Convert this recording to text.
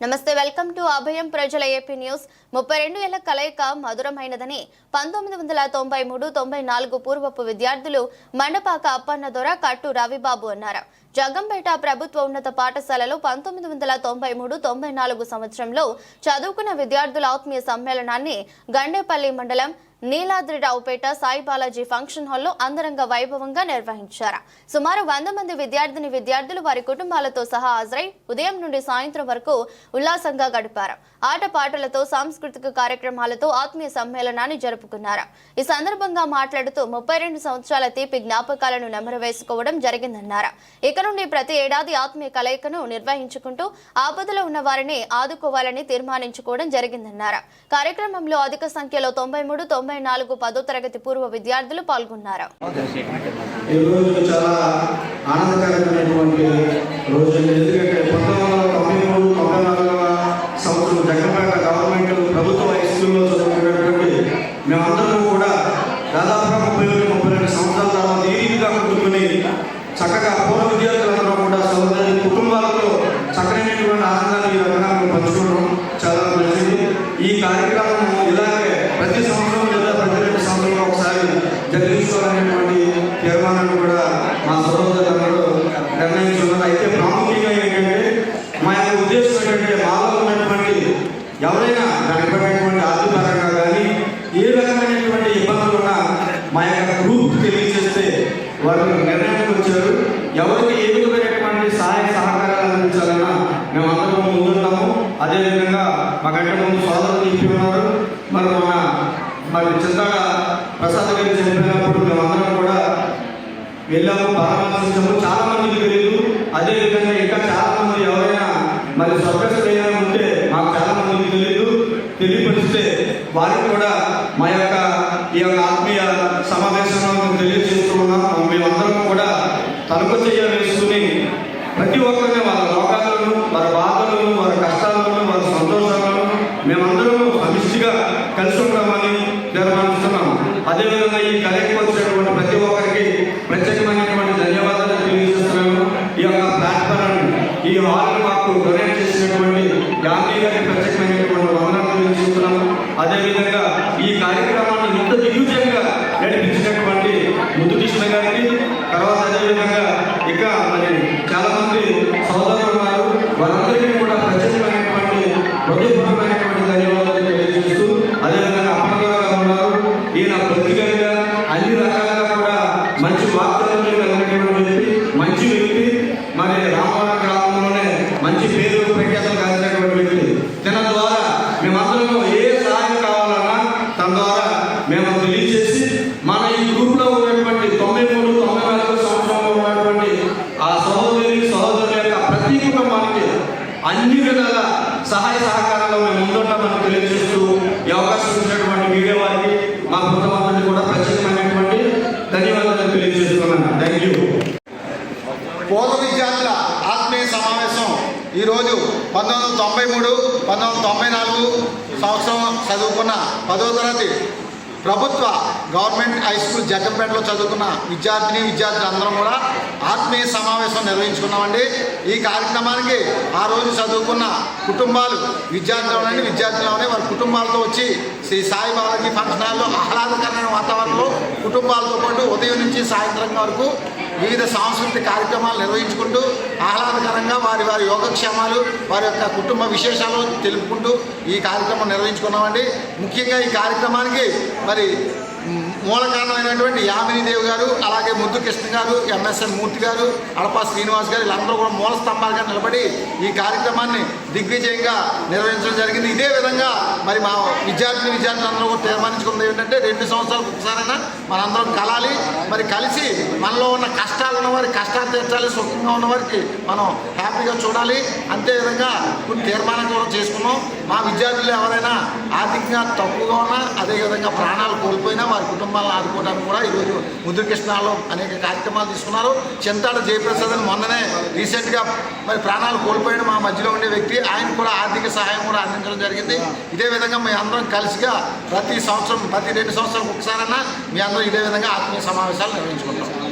నమస్తే welcome to అభయం ప్రజల AP news. ముప్పై రెండు ఏళ్ళ కలయిక మధురమైనదని పంతొమ్మిది వందల తొంభై మూడు తొంభై నాలుగు పూర్వపు విద్యార్థులు మండపాక అప్పన్న దొర కట్టు రవిబాబు అన్నారు. జగంపేట ప్రభుత్వ ఉన్నత పాఠశాలలో పంతొమ్మిది వందల తొంభై మూడు తొంభై నాలుగు సంవత్సరంలో చదువుకున్న విద్యార్థుల ఆత్మీయ సమ్మేళనాన్ని గండేపల్లి మండలం నీలాద్రిరావుపేట సాయి బాలాజీ ఫంక్షన్ హాల్లో అందరంగ వైభవంగా నిర్వహించారు. సుమారు వంద మంది విద్యార్థిని విద్యార్థులు వారి కుటుంబాలతో సహా హాజరై ఉదయం నుండి సాయంత్రం వరకు ఉల్లాసంగా గడిపారు. ఆటపాటలతో సాంస్కృతిక కార్యక్రమాలతో ఆత్మీయ సమ్మేళనాన్ని జరుపుకున్నారు. ఈ సందర్భంగా మాట్లాడుతూ ముప్పై రెండు సంవత్సరాల తీపి జ్ఞాపకాలను నెమరు వేసుకోవడం జరిగిందన్నారు. ఇక నుండి ప్రతి ఏడాది ఆత్మీయ కలయికను నిర్వహించుకుంటూ ఆపదలో ఉన్న వారిని ఆదుకోవాలని తీర్మానించుకోవడం జరిగిందన్నారు. కార్యక్రమంలో అధిక సంఖ్యలో తొంభై మూడు తొంభై నాలుగు పదో తరగతి పూర్వ విద్యార్థులు పాల్గొన్నారు. ఆనందకరమైనటువంటి గవర్నమెంట్ ప్రభుత్వ కూడా చక్కగా పూర్వ విద్యార్థులందరూ కూడా సోదరి కుటుంబాలతో చక్కనైనటువంటి ఆనందాన్ని ఈ పంచుకోవడం చాలా మంచిది. ఈ కార్యక్రమం ఇలాగే ప్రతి సంవత్సరం లేదా ప్రతి రెండు సంవత్సరాలు ఒకసారి జరిగించుకోవాలనేటువంటి తీర్మానాన్ని కూడా మా సోదరులందరూ నిర్ణయించుకున్నారు అయితే ప్రాముఖ్యంగా ఏంటంటే మా యొక్క ఉద్దేశం ఏంటంటే మాలో ఉన్నటువంటి ఎవరైనా వెనకబడినటువంటి ఆర్థికపరంగా కానీ ఏ రకమైనటువంటి ఇబ్బందులు ఉన్నా మా యొక్క గ్రూప్ తెలియజేస్తే వారు నిర్ణయానికి వచ్చారు. ఎవరికి ఏ విధమైనటువంటి సహాయ సహకారాలు అందించాలన్నా మేము అందరం ముందున్నాము అదేవిధంగా మాకంటే ముందు సోదరులు చెప్పి ఉన్నారు. మరి మన మరి చింతగా ప్రసాద్ గారి చనిపోయినప్పుడు మేమందరం కూడా వెళ్ళాము. పరామర్శించాము. చాలా మందికి తెలియదు అదేవిధంగా ఇంకా చాలా మంది ఎవరైనా మరి సొంత ఉంటే మాకు చాలా మందికి తెలియదు తెలియపరిస్తే వారికి కూడా మా యొక్క ఈ యొక్క ఆత్మీయ సమావేశంలో మేము తెలియజేస్తున్నాం. మేమందరం కూడా తలుపు చెయ్య వేసుకుని ప్రతి ఒక్కరిని వాళ్ళ లోకాలను వారి బాధలను వారి కష్టాలను వారి సంతోషాలను మేమందరం సమిష్టిగా కలిసి ఉంటామని తీర్మానిస్తున్నాం. అదేవిధంగా ఈ కలెక్ట్ వచ్చినటువంటి ప్రతి ఒక్కరికి ప్రత్యేకమైనటువంటి ధన్యవాదాలు తెలియజేస్తున్నాను. ఈ యొక్క ప్లాట్ఫామ్ ఈ హాల్ మాకు డొనేట్ చేసినటువంటి గాంధీ గారికి ప్రత్యేకమైన అదేవిధంగా ఈ కార్యక్రమాన్ని ఇంత దిగ్విజయంగా నడిపించినటువంటి ముద్దుకృష్ణ గారికి తర్వాత అదేవిధంగా ఇక మరి చాలా మంది సోదరులు వారు వారందరికీ కూడా ప్రత్యేకమైనటువంటి హృదయపూర్వమైనటువంటి ధన్యవాదాలు తెలియజేస్తూ అదేవిధంగా అప్పనగా ఉన్నారు. ఈయన పొలిటికల్గా అన్ని రకాలుగా కూడా మంచి వార్తలను కలిగినటువంటి మంచి వ్యక్తి మరి రామవరం గ్రామంలోనే మంచి పేరు ప్రఖ్యాతలు కలిగినటువంటి వ్యక్తి తన ద్వారా మేమందరం ఏ సహాయం కావాలన్నా తన ద్వారా మేము తెలియజేసి మన ఈ గ్రూప్లో ఉన్నటువంటి తొంభై మూడు తొంభై నాలుగు సంవత్సరంలో ఉన్నటువంటి ఆ సహోదరి సహోదరుల యొక్క ప్రతి కుటుంబానికి అన్ని విధాల సహాయ సహకారాలు మేము ముందుంటామని తెలియజేస్తూ ఈ అవకాశం ఇచ్చినటువంటి మీడియా వారికి మా కుటుంబానికి కూడా ప్రత్యేకమైనటువంటి ధన్యవాదాలు తెలియజేస్తున్నాను. థ్యాంక్ యూ పూర్వ విద్యార్థుల ఆత్మీయ సమావేశం ఈరోజు పంతొమ్మిది వందల తొంభై మూడు పంతొమ్మిది తొంభై నాలుగు సంవత్సరం చదువుకున్న పదో తరగతి ప్రభుత్వ గవర్నమెంట్ హై స్కూల్ జగ్గంపేటలో చదువుకున్న విద్యార్థిని విద్యార్థులు అందరం కూడా ఆత్మీయ సమావేశం నిర్వహించుకున్నామండి. ఈ కార్యక్రమానికి ఆ రోజు చదువుకున్న కుటుంబాలు విద్యార్థులనే విద్యార్థులనే వారి కుటుంబాలతో వచ్చి శ్రీ సాయి బాలాజీ ఫంక్షన్ హాల్లో ఆహ్లాదకరమైన వాతావరణంలో కుటుంబాలతో పాటు ఉదయం నుంచి సాయంత్రం వరకు వివిధ సాంస్కృతిక కార్యక్రమాలు నిర్వహించుకుంటూ ఆహ్లాదకరంగా వారి వారి యోగక్షేమాలు వారి యొక్క కుటుంబ విశేషాలు తెలుపుకుంటూ ఈ కార్యక్రమం నిర్వహించుకున్నామండి. ముఖ్యంగా ఈ కార్యక్రమానికి మరి మూలకారణమైనటువంటి మూల కారణమైనటువంటి యామినీదేవి గారు అలాగే ముద్దు కృష్ణ గారు ఎంఎస్ఎన్ మూర్తి గారు అడపా శ్రీనివాస్ గారు వీళ్ళందరూ కూడా మూల స్తంభాలుగా నిలబడి ఈ కార్యక్రమాన్ని దిగ్విజయంగా నిర్వహించడం జరిగింది. ఇదే విధంగా మరి మా విద్యార్థిని విద్యార్థులందరూ కూడా తీర్మానించుకుంది ఏంటంటే రెండు సంవత్సరాలకు ఒకసారైనా మనందరం కలాలి. మరి కలిసి మనలో ఉన్న కష్టాలు ఉన్నవారి కష్టాలు తీర్చాలి సుఖంగా ఉన్నవారికి మనం హ్యాపీగా చూడాలి. అంతేవిధంగా కొన్ని తీర్మానం కూడా చేసుకున్నాం. మా విద్యార్థులు ఎవరైనా ఆర్థికంగా తక్కువగా ఉన్నా అదేవిధంగా ప్రాణాలు కోల్పోయినా వారి కుటుంబం కుటుంబాలను ఆదుకోవడానికి కూడా ఈరోజు ముద్రకృష్ణాలో అనేక కార్యక్రమాలు తీసుకున్నారు. చింతాడ జయప్రసాద్ అని మొన్ననే రీసెంట్గా మరి ప్రాణాలు కోల్పోయిన మా మధ్యలో ఉండే వ్యక్తి ఆయన కూడా ఆర్థిక సహాయం కూడా అందించడం జరిగింది. ఇదే విధంగా మీ అందరం కలిసిగా ప్రతి సంవత్సరం ప్రతి రెండు సంవత్సరాలకు ఒకసారన్నా మీ అందరం ఇదే విధంగా ఆత్మీయ సమావేశాలు నిర్వహించుకుంటాం.